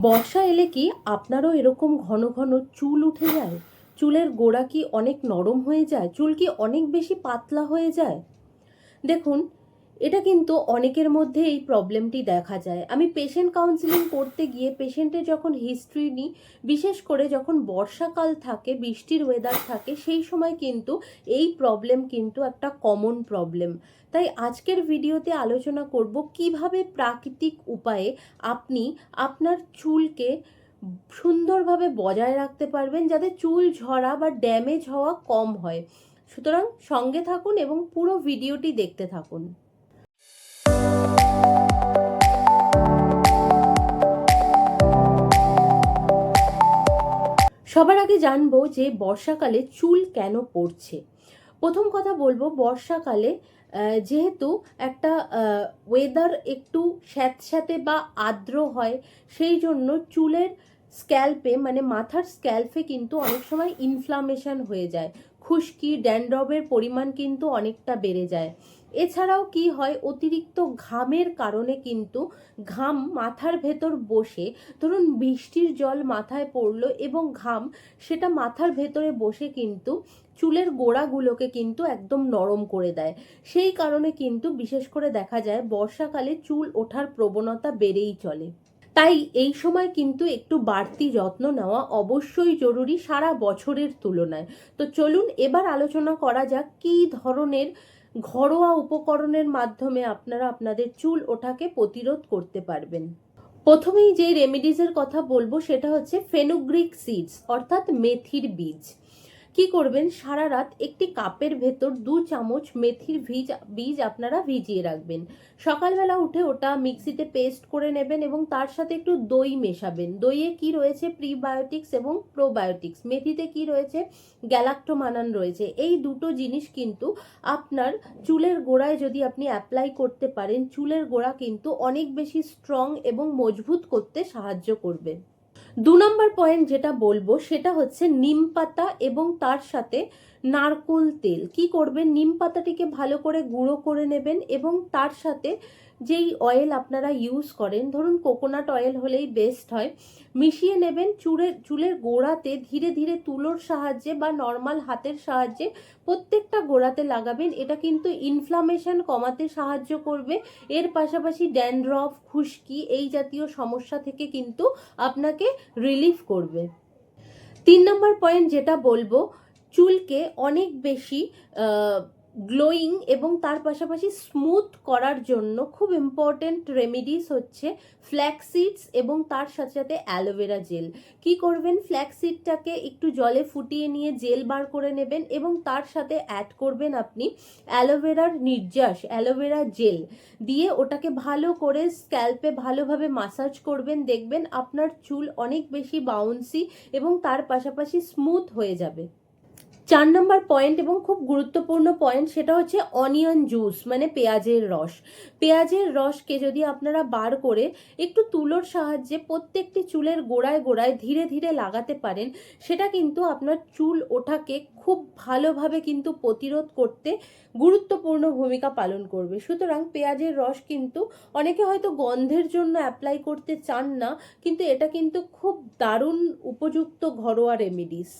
বর্ষা এলে কি আপনারও এরকম ঘন ঘন চুল উঠে যায়? চুলের গোড়া কি অনেক নরম হয়ে যায়? চুল কি অনেক বেশি পাতলা হয়ে যায়? দেখুন এটা কিন্তু অনেকের মধ্যে এই প্রবলেমটি দেখা যায়। আমি পেশেন্ট কাউন্সিলিং করতে গিয়ে পেশেন্টের যখন হিস্ট্রি নিই, বিশেষ করে যখন বর্ষাকাল থাকে, বৃষ্টির ওয়েদার থাকে, সেই সময় কিন্তু এই প্রবলেম কিন্তু একটা কমন প্রবলেম তাই আজকের ভিডিওতে আলোচনা করব কীভাবে প্রাকৃতিক উপায়ে আপনি আপনার চুলকে সুন্দরভাবে বজায় রাখতে পারবেন যাতে চুল ঝরা বা ড্যামেজ হওয়া কম হয়। সুতরাং সঙ্গে থাকুন এবং পুরো ভিডিওটি দেখতে থাকুন। সবার আগে জানব যে বর্ষাকালে চুল কেন পড়ছে। প্রথম কথা বলব, বর্ষাকালে যেহেতু একটা ওয়েদার একটু স্যাঁতস্যাঁতে বা আর্দ্র হয়, সেই জন্য চুলের স্ক্যাল্পে মানে মাথার স্ক্যাল্পে কিন্তু অনেক সময় ইনফ্লামেশন হয়ে যায়। খুশকি ড্যান্ড্রবের পরিমাণ কিন্তু অনেকটা বেড়ে যায়। এছাড়াও কি হয়? অতিরিক্ত ঘামের কারণে কিন্তু ঘাম মাথার ভেতর বসে, ধরুন বৃষ্টির জল মাথায় পড়ল এবং ঘাম সেটা মাথার ভেতরে বসে কিন্তু চুলের গোড়াগুলোকে কিন্তু একদম নরম করে দেয়। সেই কারণে কিন্তু বিশেষ করে দেখা যায় বর্ষাকালে চুল ওঠার প্রবণতা বেড়েই চলে। তাই এই সময় কিন্তু একটু বাড়তি যত্ন নেওয়া অবশ্যই জরুরি সারা বছরের তুলনায়। তো চলুন এবার আলোচনা করা যাক কী ধরনের ঘরোয়া উপকরণের মাধ্যমে আপনারা আপনাদের চুল ওঠাকে প্রতিরোধ করতে পারবেন। প্রথমেই যে রেমিডিজের কথা বলব সেটা হচ্ছে ফেনুগ্রিক সিডস অর্থাৎ মেথির বীজ। কি করবেন? সারা রাত একটি কাপের ভেতর দু চামচ মেথির বীজ বীজ আপনারা ভিজিয়ে রাখবেন। সকালবেলা উঠে ওটা মিক্সিতে পেস্ট করে নেবেন এবং তার সাথে একটু দই মেশাবেন। দইয়ে কি রয়েছে? প্রিবায়োটিক্স এবং প্রোবায়োটিক্স। মেথিতে কি রয়েছে? গ্যালাক্টোমানান রয়েছে। এই দুটো জিনিস কিন্তু আপনার চুলের গোড়ায় যদি আপনি অ্যাপ্লাই করতে পারেন, চুলের গোড়া কিন্তু অনেক বেশি স্ট্রং এবং মজবুত করতে সাহায্য করবে। দু নম্বর পয়েন্ট যেটা বলব সেটা হচ্ছে নিম পাতা এবং তার সাথে নারকোল তেল। কি করবেন? নিম পাতাটিকে ভালো করে গুঁড়ো করে নেবেন এবং তার সাথে যেই অয়েল আপনারা ইউজ করেন, ধরুন কোকোনাট অয়েল হলেই বেস্ট হয়, মিশিয়ে নেবেন চুলের চুলের গোড়াতে ধীরে ধীরে তুলোর সাহায্যে বা নর্মাল হাতের সাহায্যে প্রত্যেকটা গোড়াতে লাগাবেন। এটা কিন্তু ইনফ্লামেশন কমাতে সাহায্য করবে। এর পাশাপাশি ড্যান্ড্রফ খুশকি এই জাতীয় সমস্যা থেকে কিন্তু আপনাকে রিলিফ করবে। তিন নম্বর পয়েন্ট যেটা বলব চুলকে অনেক বেশি গ্লোয়িং এবং তার পাশাপাশি স্মুথ করার জন্য খুব ইম্পর্টেন্ট রেমেডিস হচ্ছে ফ্ল্যাক্সিডস এবং তার সাথে সাথে অ্যালোভেরা জেল কি করবেন? ফ্ল্যাক্সিডটাকে একটু জলে ফুটিয়ে নিয়ে জেল বার করে নেবেন এবং তার সাথে অ্যাড করবেন আপনি অ্যালোভেরার নির্যাস অ্যালোভেরা জেল দিয়ে ওটাকে ভালো করে স্ক্যাল্পে ভালোভাবে মাসাজ করবেন, দেখবেন আপনার চুল অনেক বেশি বাউন্সি এবং তার পাশাপাশি স্মুথ হয়ে যাবে। চার নম্বর পয়েন্ট এবং খুব গুরুত্বপূর্ণ পয়েন্ট সেটা হচ্ছে অনিয়ন জুস মানে পেঁয়াজের রস। পেঁয়াজের রসকে যদি আপনারা বার করে একটু তুলোর সাহায্যে প্রত্যেকটি চুলের গোড়ায় গোড়ায় ধীরে ধীরে লাগাতে পারেন, সেটা কিন্তু আপনার চুল ওঠাকে খুব ভালোভাবে কিন্তু প্রতিরোধ করতে গুরুত্বপূর্ণ ভূমিকা পালন করবে। সুতরাং পেঁয়াজের রস কিন্তু অনেকে হয়তো গন্ধের জন্য অ্যাপ্লাই করতে চান না, কিন্তু এটা কিন্তু খুব দারুণ উপযুক্ত ঘরোয়া রেমিডিস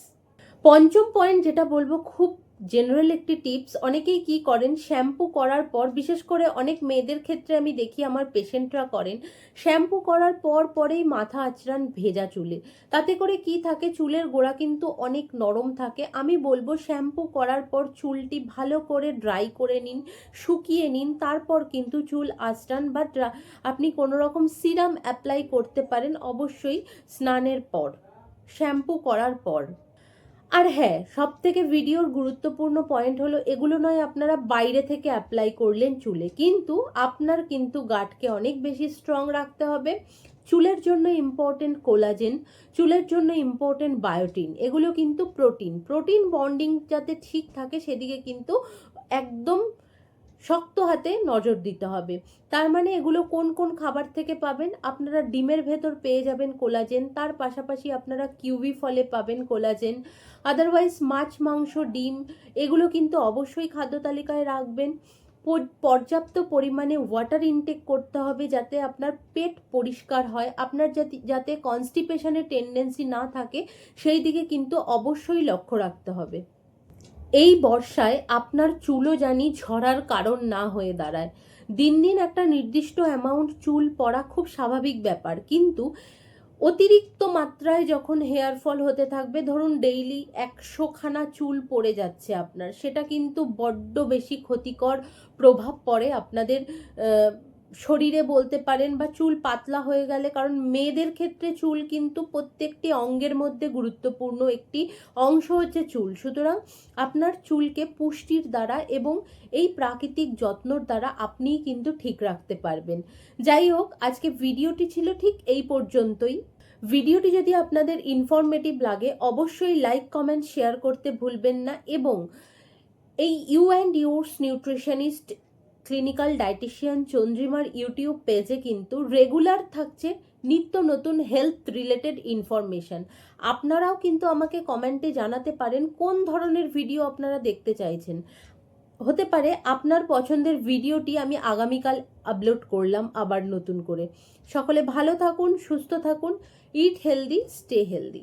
পঞ্চম পয়েন্ট যেটা বলব, খুব জেনারেল একটি টিপস অনেকেই কি করেন শ্যাম্পু করার পর, বিশেষ করে অনেক মেয়েদের ক্ষেত্রে আমি দেখি, আমার পেশেন্টরা করেন শ্যাম্পু করার পর পরেই মাথা আচরান ভেজা চুলে। তাতে করে কি থাকে, চুলের গোড়া কিন্তু অনেক নরম থাকে। আমি বলব শ্যাম্পু করার পর চুলটি ভালো করে ড্রাই করে নিন, শুকিয়ে নিন, তারপর কিন্তু চুল আঁচড়ান বা আপনি কোনো রকম সিরাম অ্যাপ্লাই করতে পারেন, অবশ্যই স্নানের পর শ্যাম্পু করার পর। আর হ্যাঁ সব থেকে ভিডিওর গুরুত্বপূর্ণ পয়েন্ট হলো, এগুলো নয় আপনারা বাইরে থেকে অ্যাপ্লাই করলেন চুলে, কিন্তু আপনার কিন্তু গাটকে অনেক বেশি স্ট্রং রাখতে হবে। চুলের জন্য ইম্পর্টেন্ট কোলাজেন চুলের জন্য ইম্পর্টেন্ট বায়োটিন এগুলো কিন্তু প্রোটিন প্রোটিন বন্ডিং যাতে ঠিক থাকে সেদিকে কিন্তু একদম শক্ত হাতে নজর দিতে হবে। তার মানে এগুলো কোন কোন খাবার থেকে পাবেন? আপনারা ডিমের ভেতর পেয়ে যাবেন কোলাজেন, তার পাশাপাশি আপনারা কিউবি ফলে পাবেন কোলাজেন। আদারওয়াইজ মাছ, মাংস, ডিম, এগুলো কিন্তু অবশ্যই খাদ্য তালিকায় রাখবেন। পর্যাপ্ত পরিমাণে ওয়াটার ইনটেক করতে হবে যাতে আপনার পেট পরিষ্কার হয়। আপনার যাতে যাতে কনস্টিপেশনের টেন্ডেন্সি না থাকে, সেই দিকে কিন্তু অবশ্যই লক্ষ্য রাখতে হবে। এই বর্ষায় আপনার চুলও জানি ঝরার কারণ না হয়ে দাঁড়ায়। দিন দিন একটা নির্দিষ্ট অ্যামাউন্ট চুল পড়া খুব স্বাভাবিক ব্যাপার। কিন্তু অতিরিক্ত মাত্রায় যখন হেয়ার ফল হতে থাকবে, ধরুন ডেইলি একশোখানা চুল পড়ে যাচ্ছে আপনার, সেটা কিন্তু বড্ড বেশি ক্ষতিকর প্রভাব পড়ে আপনাদের শরীরে বলতে পারেন বা চুল পাতলা হয়ে গেলে, কারণ মেয়েদের ক্ষেত্রে চুল কিন্তু প্রত্যেকটি অঙ্গের মধ্যে গুরুত্বপূর্ণ একটি অংশ হচ্ছে চুল। সুতরাং আপনার চুলকে পুষ্টির দ্বারা এবং এই প্রাকৃতিক যত্নর দ্বারা আপনিই কিন্তু ঠিক রাখতে পারবেন। যাই হোক, আজকে ভিডিওটি ছিল ঠিক এই পর্যন্তই। ভিডিওটি যদি আপনাদের ইনফরমেটিভ লাগে, অবশ্যই লাইক কমেন্ট শেয়ার করতে ভুলবেন না এবং এই you and yours nutritionist clinical dietitian চন্দ্রিমার YouTube পেজে কিন্তু রেগুলার থাকছে নিত্য নতুন হেলথ রিলেটেড ইনফরমেশন আপনারাও কিন্তু আমাকে কমেন্টে জানাতে পারেন কোন ধরনের ভিডিও আপনারা দেখতে চাইছেন। হতে পারে আপনার পছন্দের ভিডিওটি আমি আগামীকাল আপলোড করলাম আবার নতুন করে। সকলে ভালো থাকুন, সুস্থ থাকুন ইট হেলদি স্টে হেলদি